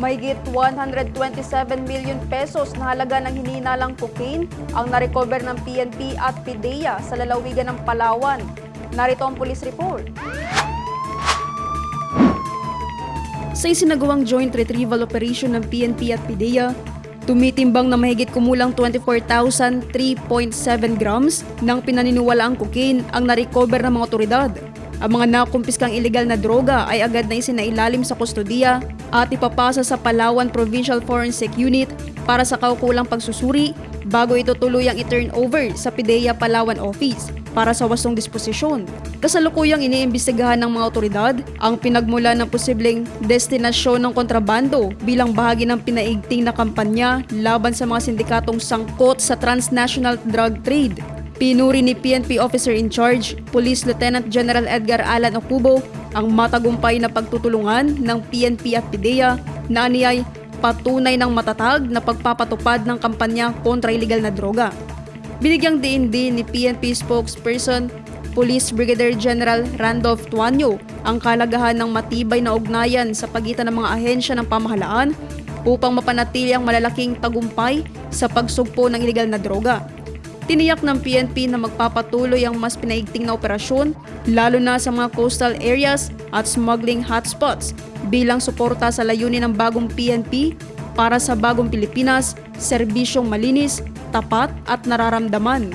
Mahigit 127 million pesos na halaga ng hininalang cocaine ang narecover ng PNP at PDEA sa lalawigan ng Palawan. Narito ang police report. Sa isinagawang joint retrieval operation ng PNP at PDEA, tumitimbang na mahigit kumulang 24,003.7 grams ng pinaniniwalaang cocaine ang narecover ng mga otoridad. Ang mga nakumpiskang ilegal na droga ay agad na isinailalim sa kustodiya at ipapasa sa Palawan Provincial Forensic Unit para sa kaukulang pagsusuri bago ito tuluyang i-turn over sa PIDEA Palawan Office para sa wastong disposisyon. Kasalukuyang iniimbestigahan ng mga otoridad ang pinagmula ng posibleng destinasyon ng kontrabando bilang bahagi ng pinaigting na kampanya laban sa mga sindikatong sangkot sa transnational drug trade. Pinuri ni PNP Officer in Charge, Police Lieutenant General Edgar Alan Okubo, ang matagumpay na pagtutulungan ng PNP at PIDEA na aniyay patunay ng matatag na pagpapatupad ng kampanya kontra iligal na droga. Binigyang diin din ni PNP spokesperson Police Brigadier General Randolph Tuanyo ang kalagahan ng matibay na ugnayan sa pagitan ng mga ahensya ng pamahalaan upang mapanatili ang malalaking tagumpay sa pagsugpo ng iligal na droga. Tiniyak ng PNP na magpapatuloy ang mas pinaigting na operasyon lalo na sa mga coastal areas at smuggling hotspots bilang suporta sa layunin ng bagong PNP para sa bagong Pilipinas, serbisyong malinis, tapat at nararamdaman.